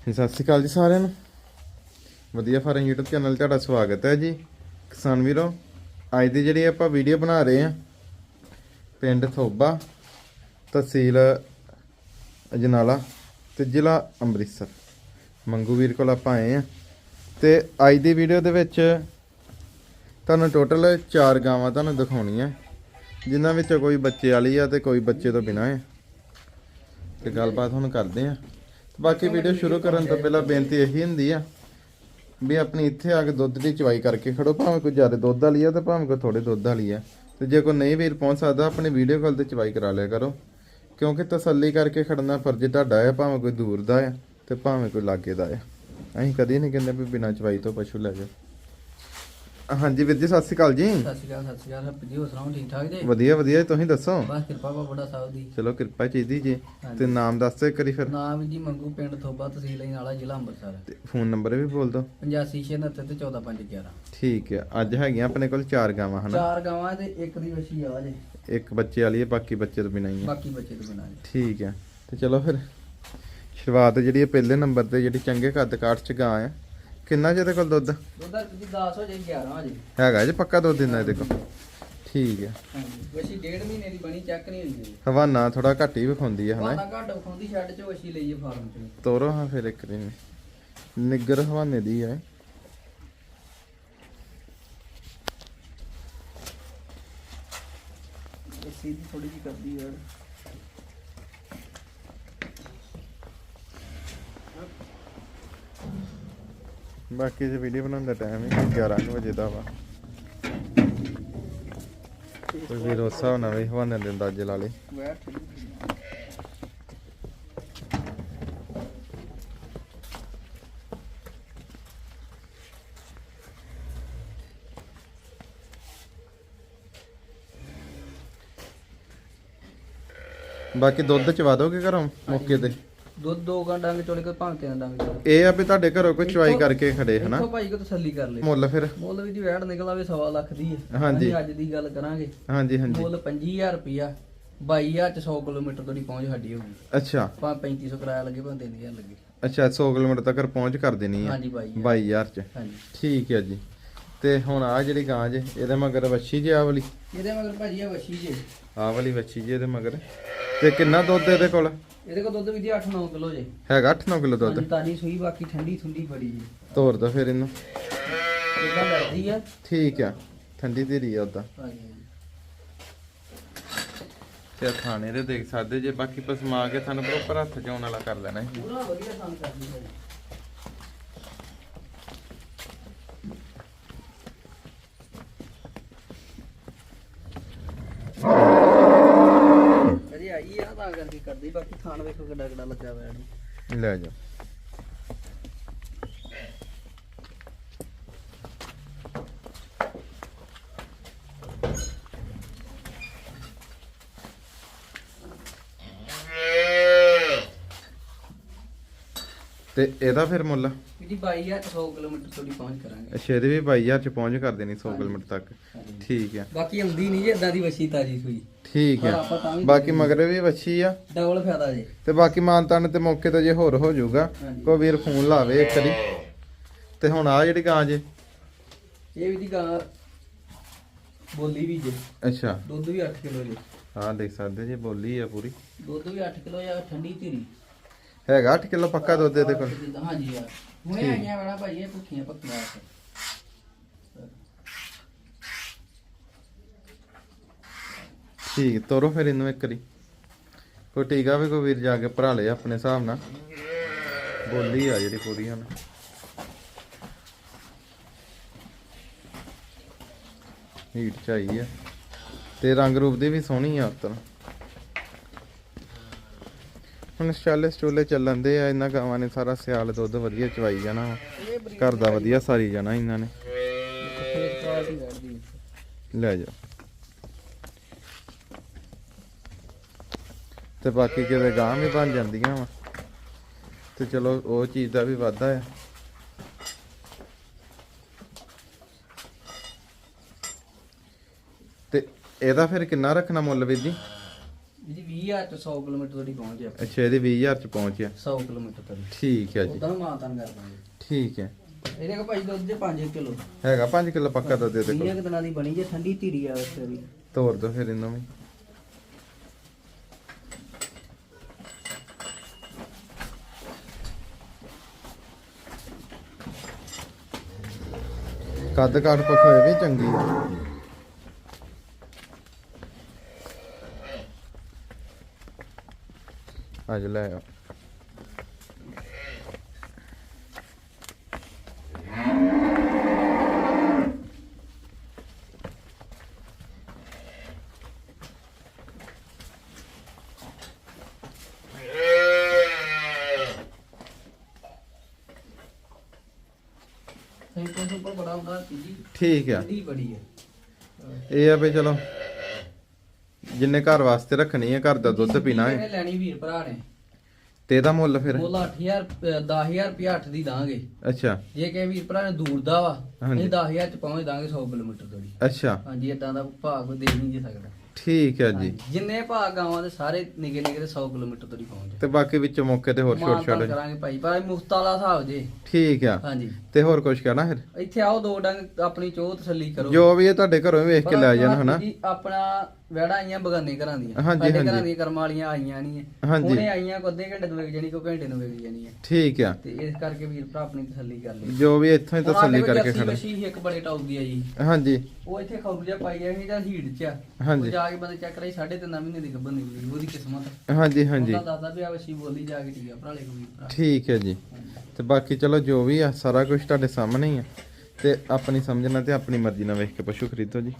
ਸਤਿ ਸ਼੍ਰੀ ਅਕਾਲ ਜੀ ਸਾਰਿਆਂ ਨੂੰ। ਵਧੀਆ ਫਾਰਮ YouTube ਚੈਨਲ 'ਤੇ ਤੁਹਾਡਾ ਸਵਾਗਤ ਹੈ ਜੀ। ਕਿਸਾਨ ਵੀਰੋ, ਅੱਜ ਦੀ ਜਿਹੜੀ ਆਪਾਂ ਵੀਡੀਓ ਬਣਾ ਰਹੇ ਹਾਂ, ਪਿੰਡ ਥੋਬਾ, ਤਹਿਸੀਲ ਅਜਨਾਲਾ ਤੇ ਜ਼ਿਲ੍ਹਾ ਅੰਮ੍ਰਿਤਸਰ। ਮੰਗੂ ਵੀਰ ਕੋਲ ਆਪਾਂ ਆਏ ਆ ਤੇ ਅੱਜ ਦੀ ਵੀਡੀਓ ਦੇ ਵਿੱਚ ਤੁਹਾਨੂੰ ਟੋਟਲ 4 ਗਾਵਾਂ ਤੁਹਾਨੂੰ ਦਿਖਾਉਣੀਆਂ। ਜਿਨ੍ਹਾਂ ਵਿੱਚੋਂ ਕੋਈ ਬੱਚੇ ਵਾਲੀ ਆ ਤੇ ਕੋਈ ਬੱਚੇ ਤੋਂ ਬਿਨਾਂ ਆ। ਤੇ ਗੱਲਬਾਤ ਹੁਣ ਕਰਦੇ ਆ ਬਾਕੀ ਵੀਡੀਓ ਸ਼ੁਰੂ ਕਰਨ ਤੋਂ ਪਹਿਲਾਂ ਬੇਨਤੀ ਇਹੀ ਹੁੰਦੀ ਆ ਵੀ ਆਪਣੀ ਇੱਥੇ ਆ ਕੇ ਦੁੱਧ ਦੀ ਚਵਾਈ ਕਰਕੇ ਖੜੋ, ਭਾਵੇਂ ਕੋਈ ਜ਼ਿਆਦਾ ਦੁੱਧ ਵਾਲੀ ਆ ਤੇ ਭਾਵੇਂ ਕੋਈ ਥੋੜੇ ਦੁੱਧ ਵਾਲੀ ਆ। ਤੇ ਜੇ ਕੋਈ ਨਹੀਂ ਵੀਰ ਪਹੁੰਚ ਸਕਦਾ, ਆਪਣੀ ਵੀਡੀਓ ਕਾਲ ਤੇ ਚਵਾਈ ਕਰਾ ਲਿਆ ਕਰੋ। ਕਿਉਂਕਿ ਤਸੱਲੀ ਕਰਕੇ ਖੜਨਾ ਫਰਜ਼ ਤੁਹਾਡਾ ਹੈ ਭਾਵੇਂ ਕੋਈ ਦੂਰ ਦਾ ਆ ਤੇ ਭਾਵੇਂ ਕੋਈ ਲਾਗੇ ਦਾ ਆ। ਅਸੀਂ ਕਦੀ ਨਹੀਂ ਕਹਿੰਦੇ ਵੀ ਬਿਨਾਂ ਚਵਾਈ ਤੋਂ ਪਸ਼ੂ ਲੈ ਜਾਓ। ਹਾਂਜੀ ਵੀਰ ਜੀ ਸਤਿ ਸ਼੍ਰੀ ਅਕਾਲ ਜੀ। ਸਤਿ ਸ਼੍ਰੀ ਅਕਾਲ ਸਤਿ ਸ਼੍ਰੀ ਅਕਾਲ ਹੱਪੀ ਜੀ ਹੋ ਸੁਣਾਓ ਠੀਕ ਠਾਕ ਜੀ? ਵਧੀਆ ਵਧੀਆ ਜੀ, ਤੁਸੀਂ ਦੱਸੋ? ਬਸ ਕਿਰਪਾ ਬਾਬਾ ਸਾਹਿਬ ਦੀ। ਚਲੋ ਕਿਰਪਾ ਚਾਹੀਦੀ ਜੀ। ਹਾਂਜੀ। ਤੇ ਨਾਮ ਦੱਸ ਦਿਓ ਵਾਰੀ ਫਿਰ। ਨਾਮ ਜੀ ਮੰਗੂ ਪਿੰਡ ਥੋਬਾ ਤਹਿਸੀਲ ਨਾਲਾ ਜ਼ਿਲ੍ਹਾ ਅੰਮ੍ਰਿਤਸਰ। ਤੇ ਫੋਨ ਨੰਬਰ ਵੀ ਬੋਲ ਦਿਓ। 8569 ਤੇ 14511 ਠੀਕ ਹੈ ਅੱਜ ਹੈਗੀਆਂ ਆਪਣੇ ਕੋਲ ਚਾਰ ਗਾਵਾਂ ਹਨਾ? ਚਾਰ ਗਾਵਾਂ ਤੇ ਇੱਕ ਦੀ ਵਛੀ ਆ ਜੇ। ਇੱਕ ਬੱਚੇ ਵਾਲੀ ਹੈ ਬਾਕੀ ਬੱਚੇ ਤੋਂ ਬਿਨਾਂ ਹੀ ਹੈ। ਬਾਕੀ ਬੱਚੇ ਤੋਂ ਬਿਨਾਂ ਜੀ ਠੀਕ ਹੈ ਤੇ ਚਲੋ ਫਿਰ। ਸ਼ੁਰੂਆਤ ਜਿਹੜੀ ਹੈ ਪਹਿਲੇ ਨੰਬਰ ਤੇ ਜਿਹੜੀ ਚੰਗੇ ਕੱਦ ਕਾਠ ਚ ਗਾਂ ਆ ਕਿੰਨਾ ਜਿਹਦੇ ਕੋਲ ਦੁੱਧ? ਉਹਦਾ ਜੀ 10 ਹੋ ਜੇ 11 ਹੋ ਜੇ ਹੈਗਾ ਜੀ ਪੱਕਾ ਦੁੱਧ ਦਿੰਦਾ ਇਹਦੇ ਕੋਲ? ਠੀਕ ਹੈ। ਹਾਂਜੀ ਡੇਢ ਮਹੀਨੇ ਦੀ ਬਣੀ ਚੈੱਕ ਨਹੀਂ ਜੀ। ਹਵਾਨਾ ਥੋੜਾ ਘੱਟ ਹੀ ਵਿਖਾਉਂਦੀ ਹੈ ਹਨਾ ਘੱਟ ਵਿਖਾਉਂਦੀ ਛੱਡ ਚ ਵਛੀ ਲਈਏ ਫਾਰਮ ਚ। ਤੋਰੋ ਹਾਂ ਫਿਰ ਇੱਕ ਦਿਨ। ਨਿੱਗਰ ਹਵਾਨੇ ਦੀ ਹੈ। ਵਛੀ ਦੀ ਥੋੜੀ ਜਿਹੀ ਕਰਦੀ ਯਾਰ ਬਾਕੀ ਜੇ ਵੀਡੀਓ ਬਣਾਉਣ ਦਾ ਟਾਈਮ ਹੀ 11 ਕੁ ਵਜੇ ਦਾ ਵਾ। ਕੋਈ ਵੀ ਰੋਸਾ ਹੋਣਾ ਵੀ ਹਵਾਨੇ ਦੇ ਅੰਦਾਜ਼ੇ ਲਾ ਲੇ। ਬਾਕੀ ਦੁੱਧ ਚਵਾ ਦੋਗੇ ਘਰੋਂ? ਮੌਕੇ ਤੇ? ਦੁੱਧ ਦੋ ਗਾਂ ਡੰਗ ਚੋਲੇ ਕੋ ਭਾਂ ਤਿੰਨ ਡੰਗ ਚੋਲੇ। ਇਹ ਆ ਵੀ ਤੁਹਾਡੇ ਘਰੋਂ ਕੋਈ ਚਵਾਈ ਕਰਕੇ ਖੜੇ ਹਨਾ? ਇੱਥੋਂ ਭਾਈ ਕੋ ਤਸੱਲੀ ਕਰ ਲੈ। ਮੁੱਲ ਫਿਰ। ਮੁੱਲ ਵੀ ਜੀ ਵੈੜ ਨਿਕਲ ਆਵੇ ਸਵਾ ਲੱਖ ਦੀ। ਹੈ ਹਾਂਜੀ। ਅਸੀਂ ਅੱਜ ਦੀ ਗੱਲ ਕਰਾਂਗੇ। ਹਾਂਜੀ ਹਾਂਜੀ। ਮੁੱਲ 25000 ਰੁਪਿਆ 22000 ਚ 100 ਕਿਲੋਮੀਟਰ ਤੋਂ ਦੀ ਪਹੁੰਚ ਸਾਡੀ ਹੋਊਗੀ ਅੱਛਾ। ਭਾਂ 3500 ਕਿਰਾਇਆ ਲੱਗੇ ਭਾਂ 3000 ਲੱਗੇ। ਅੱਛਾ 100 ਕਿਲੋਮੀਟਰ ਤੱਕ ਪਹੁੰਚ ਕਰ ਦੇਣੀ ਆ। ਹਾਂਜੀ ਬਾਈ 22000 ਚ। ਹਾਂਜੀ। ਠੀਕ ਹੈ ਜੀ। ਤੇ ਹੁਣ ਆ ਜਿਹੜੀ ਗਾਂ ਜੇ ਇਹਦੇ ਮਗਰ ਵੱਛੀ ਜੇ ਆ ਵਾਲੀ? ਇਹਦੇ ਮਗਰ ਭਾਜੀ ਆ ਵਛੀ ਜੇ। ਆ ਵਾਲੀ ਵੱਛੀ ਜੇ ਇਹਦੇ ਮਗਰ। ਤੇ ਕਿੰਨਾ ਦੁੱਧ ਇਹਦੇ ਕੋਲ? ਇਹਦੇ ਕੋਲ ਦੁੱਧ ਵੀ ਜੀ 8-9 ਕਿਲੋ ਜੇ। ਹੈਗਾ 8-9 ਕਿਲੋ ਦੁੱਧ? ਤਾਜੀ ਸੂਈ ਬਾਕੀ ਠੰਡੀ ਠੁੰਡੀ ਬੜੀ ਜੀ। ਤੋਰ ਦੋ ਫਿਰ ਇਹਨੂੰ। ਇਦਾਂ ਲੜਦੀ ਆ। ਠੀਕ ਆ। ਠੰਡੀ ਧੀਰੀ ਆ ਉਦਾਂ। ਹਾਂਜੀ। ਤੇ ਥਾਣੇ ਦੇ ਦੇਖ ਸਕਦੇ ਜੇ ਬਾਕੀ ਪਸਮਾ ਕੇ ਤੁਹਾਨੂੰ ਪ੍ਰੋਪਰ ਹੱਥ ਚੋਂ ਵਾਲਾ ਕਰ ਲੈਣਾ ਪੂਰਾ ਵਧੀਆ ਕੰਮ ਕਰਦੀ ਹੈ ਅਰੇ ਆਈ ਆ ਤਾਂ ਕਰਕੇ ਕਰਦੀ ਬਾਕੀ ਥਾਣ ਵੇਖੋ ਕਿੱਡਾ ਕਿੱਡਾ ਲੱਗਾ ਹੋਇਆ ਇਹਨੂੰ। ਲੈ ਜਾ ਤੇ ਇਹਦਾ ਫਿਰ ਮੁੱਲ? ਇਹਦੀ 22000 100 ਕਿਲੋਮੀਟਰ ਤੋਂ ਦੀ ਪਹੁੰਚ ਕਰਾਂਗੇ। ਅੱਛਾ ਇਹਦੇ ਵੀ 22000 ਚ ਪਹੁੰਚ ਕਰ ਦੇਣੀ 100 ਕਿਲੋਮੀਟਰ ਤੱਕ। ਠੀਕ ਆ ਬਾਕੀ ਆਉਂਦੀ ਨਹੀਂ ਜੇ ਇਦਾਂ ਦੀ ਵਛੀ ਤਾਜੀ ਸੂਈ। ਠੀਕ ਪਰ ਆ ਆਪਾਂ ਤਾਂ ਵੀ ਬਾਕੀ ਮਗਰੇ ਵੀ ਵੱਛੀ ਆ। ਡਬਲ ਫਾਇਦਾ ਜੇ। ਤੇ ਬਾਕੀ ਮਾਨਤਾਨ ਤੇ ਮੌਕੇ ਤੇ ਜੇ ਹੋਰ ਹੋ ਜਾਊਗਾ ਹਾਂਜੀ। ਕੋਈ ਵੀਰ ਫੋਨ ਲਾਵੇ ਇੱਕ ਵਾਰੀ। ਤੇ ਹੁਣ ਆ ਜਿਹੜੀ ਗਾਂ ਜੇ। ਇਹ ਵੀ ਦੀ ਗਾਂ ਬੋਲੀ ਵੀ ਜੇ। ਅੱਛਾ। ਦੁੱਧ ਵੀ 8 ਕਿਲੋ ਜੇ। ਆਹ ਦੇਖ ਸਕਦੇ ਜੇ ਬੋਲੀ ਆ ਪੂਰੀ। ਦੁੱਧ ਵੀ 8 ਕਿਲੋ ਜਾਂ ਠੰਡੀ ਧੀਰੀ। ਹੈਗਾ 8 ਕਿਲੋ ਪੱਕਾ ਦੁੱਧ ਇਹਦੇ ਕੋਲ। ਹਾਂਜੀ ਯਾਰ ਹੁਣੇ ਆਈਆਂ ਵੇਣਾ ਭਾਈ ਇਹ ਭੁੱਖੀਆਂ ਪੱਕੀਆਂ ਠੀਕ, ਤੋਰੋ ਫਿਰ ਇਹਨੂੰ ਇੱਕ ਵਾਰੀ। ਕੋਈ ਟੀਕਾ ਵੀ ਕੋਈ ਵੀਰ ਜਾ ਕੇ ਭਰਾ ਲੇ ਆਪਣੇ ਹਿਸਾਬ ਨਾਲ। ਬੋਲੀ ਆ ਜਿਹੜੀ ਪੂਰੀ ਹਨ ਹੀਟ ਚਾਈ ਆ। ਤੇ ਰੰਗ ਰੂਪ ਦੀ ਵੀ ਸੋਹਣੀ ਆ ਉਤਰ। ਹੁਣ ਸਟਾਲੇ ਸਟੂਲੇ ਚੱਲਣ ਦੇ ਆ, ਇਹਨਾਂ ਗਾਵਾਂ ਨੇ ਸਾਰਾ ਸਿਆਲ ਦੁੱਧ ਵਧੀਆ ਚਵਾਈ ਜਾਣਾ ਵਾ। ਘਰ ਦਾ ਵਧੀਆ ਸਾਰੀ ਜਾਣਾ ਇਹਨਾਂ ਨੇ। ਲੈ ਜਾ ਤੇ ਬਾਕੀ ਕਿਤੇ ਗਾਂ ਵੀ ਬਣ ਜਾਂਦੀਆਂ ਵਾ। ਤੇ ਚਲੋ ਉਹ ਚੀਜ਼ ਦਾ ਵੀ ਵਾਧਾ ਆ। ਤੇ ਇਹਦਾ ਫਿਰ ਕਿੰਨਾ ਰੱਖਣਾ ਮੁੱਲ ਵੀਰ ਜੀ? ਇਹਦੀ 20000 ਚ 100 ਕਿਲੋਮੀਟਰ ਤੁਹਾਡੀ ਪਹੁੰਚ ਜਾ ਅੱਛਾ ਇਹਦੇ 20000 ਚ ਪਹੁੰਚਿਆ 100 ਕਿਲੋਮੀਟਰ ਤੱਕ। ਠੀਕ ਹੈ ਜੀ। ਉਦਾਂ ਮਾਤਾਨ ਕਰ ਦਾਂਗੇ ਠੀਕ ਹੈ ਇਹਦੇ ਕੋ ਭਾਈ ਦੁੱਧ ਦੇ 5 ਕਿਲੋ। ਹੈਗਾ 5 ਕਿਲੋ ਪੱਕਾ ਦੁੱਧ ਦੇ ਕੋਲ। 20 ਦਿਨਾਂ ਦੀ ਬਣੀ ਜੇ ਠੰਡੀ ਧੀਰੀ ਆ ਉੱਥੇ ਵੀ। ਤੋੜ ਦੋ ਫਿਰ ਇਹਨੂੰ ਵੀ। ਕੱਦ ਕਾਠ ਪੱਖੋਂ ਇਹ ਵੀ ਚੰਗੀ ਆ। ਅੱਜ ਲੈ ਆ। ਠੀਕ ਆ। ਇਹ ਆ ਵੀ ਚਲੋ ਜਿੰਨੇ ਘਰ ਵਾਸਤੇ ਰੱਖਣੀ ਹੈ ਘਰ ਦਾ ਦੁੱਧ ਪੀਣਾ ਹੈ। ਇਹਨੇ ਲੈਣੀ ਵੀਰ ਭਰਾ ਨੇ। ਤੇ ਇਹਦਾ ਮੁੱਲ ਫਿਰ? ਮੁੱਲ 8000 10000 ਰੁਪਿਆ 8 ਦੀ ਦਾਂਗੇ। ਅੱਛਾ। ਜੇ ਕਿ ਵੀਰ ਭਰਾ ਨੇ ਦੂਰ ਦਾ ਵਾ ਹਾਂਜੀ। ਅਸੀਂ 10000 ਚ ਪਹੁੰਚ ਦਾਂਗੇ 100 ਕਿਲੋਮੀਟਰ ਤੋੜੀ ਅੱਛਾ। ਹਾਂਜੀ ਇਦਾਂ ਦਾ ਭਾਅ ਕੋਈ ਦੇ ਨਹੀਂ ਜੇ ਸਕਦਾ। ਠੀਕ ਹੈ ਜੀ। ਜਿੰਨੇ ਭਾਅ ਗਾਵਾਂ ਦੇ ਸਾਰੇ ਨਿੱਕੇ ਨਿੱਕੇ ਦੇ 100 ਕਿਲੋਮੀਟਰ ਤੋੜੀ ਪਹੁੰਚ ਤੇ ਬਾਕੀ ਵਿੱਚ ਮੌਕੇ ਤੇ ਹੋਰ ਛੋਟ ਛੋਟ। ਕਰਾਂਗੇ ਭਾਈ ਪਰ ਮੁਫਤ ਵਾਲਾ ਹਿਸਾਬ ਜੇ। ਠੀਕ ਆ। ਹਾਂਜੀ। ਤੇ ਹੋਰ ਕੁਝ ਕਹਿਣਾ ਫਿਰ? ਇੱਥੇ ਆਓ ਦੋ ਡੰਗ ਆਪਣੀ ਚੋਹ ਤਸੱਲੀ ਕਰੋ। ਜੋ ਵੀ ਇਹ ਤੁਹਾਡੇ ਘਰੋਂ ਵੇਖ ਕੇ ਲੈ ਜਾਣ ਹਨਾ। ਜੀ ਆਪਣਾ ਵੜਾ ਆਈਆਂ ਬਗਾਨੇ ਘਰਾਂ ਦੀਆਂ। ਹਾਂਜੀ, ਸਾਡੇ ਹਾਂਜੀ। ਘਰਾਂ ਦੀਆਂ ਕਰਮਾਂ ਵਾਲੀਆਂ ਆਈਆਂ ਨਹੀਂ ਹਾਂਜੀ। ਉਹਨੇ ਆਈਆਂ ਕੋ ਅੱਧੇ ਘੰਟੇ ਨੂੰ ਵੇਚ ਜਾਣੀ ਕੋ ਘੰਟੇ ਨੂੰ ਵੇਚ ਜਾਣੀ ਹੈ ਠੀਕ ਆ। ਤੇ ਇਸ ਕਰਕੇ ਵੀਰ ਭਰਾ ਆਪਣੀ ਤਸੱਲੀ ਕਰ ਲਈ। ਜੋ ਵੀ ਇੱਥੋਂ ਹੀ ਤਸੱਲੀ ਕਰਕੇ ਖੜੇ। ਇੱਕ ਬੜੇ ਟੌਪ ਦੀ ਆ ਜੀ। ਹਾਂਜੀ। ਉਹ ਇੱਥੇ ਖੌਰੂ ਜਿਹਾ ਪਾਈ ਆ ਹੀਟ ਚ ਆ। ਹਾਂਜੀ। ਕੇ ਬੰਦੇ ਚੈੱਕ ਕਰਾਈ ਸਾਢੇ ਤਿੰਨ ਮਹੀਨੇ ਦੀ ਗੱਭਰ ਨਿਕਲੀ ਉਹਦੀ ਕਿਸਮਤ। ਹਾਂਜੀ ਹਾਂਜੀ। ਉਹਦਾ ਦਾਦਾ ਵੀ ਆ ਵਸ਼ੀ ਬੋਲੀ ਜਾ ਕੇ ਠੀਕ ਆ ਭਰਾ ਲੈ ਵੀਰ ਭਰਾ। ਠੀਕ ਹੈ ਜੀ। ਤੇ ਬਾਕੀ ਚਲੋ ਜੋ ਵੀ ਆ ਸਾਰਾ ਕੁਝ ਤੁਹਾਡੇ ਸਾਹਮਣੇ ਹੀ ਆ। ਤੇ ਆਪਣੀ ਸਮਝਣਾ ਤੇ ਆਪਣੀ ਮਰਜ਼ੀ ਨਾਲ ਵੇਖ ਕੇ ਪਸ਼ੂ ਖਰੀਦੋ ਜੀ।